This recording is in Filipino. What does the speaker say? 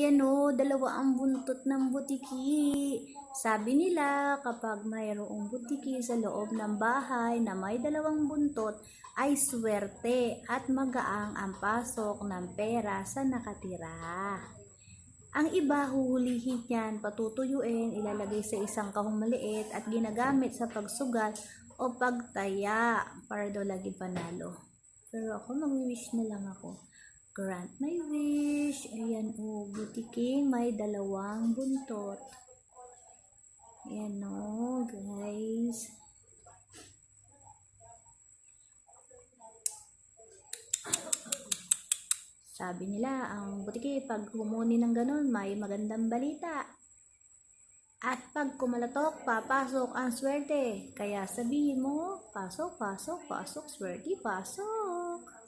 Ayan o, dalawa ang buntot ng butiki. Sabi nila, kapag mayroong butiki sa loob ng bahay na may dalawang buntot, ay swerte at magaang ang pasok ng pera sa nakatira. Ang iba huhulihin yan, patutuyuin, ilalagay sa isang kahong maliit at ginagamit sa pagsugal o pagtaya para daw lagi panalo. Pero ako, mag-wish na lang ako. Grant my wish. Ayan o, butiking may dalawang buntot. Ayan o, guys. Sabi nila, ang butiki, pag humuni ng ganun, may magandang balita. At pag kumalatok, papasok ang swerte. Kaya sabihin mo, pasok, pasok, pasok, swerte, pasok.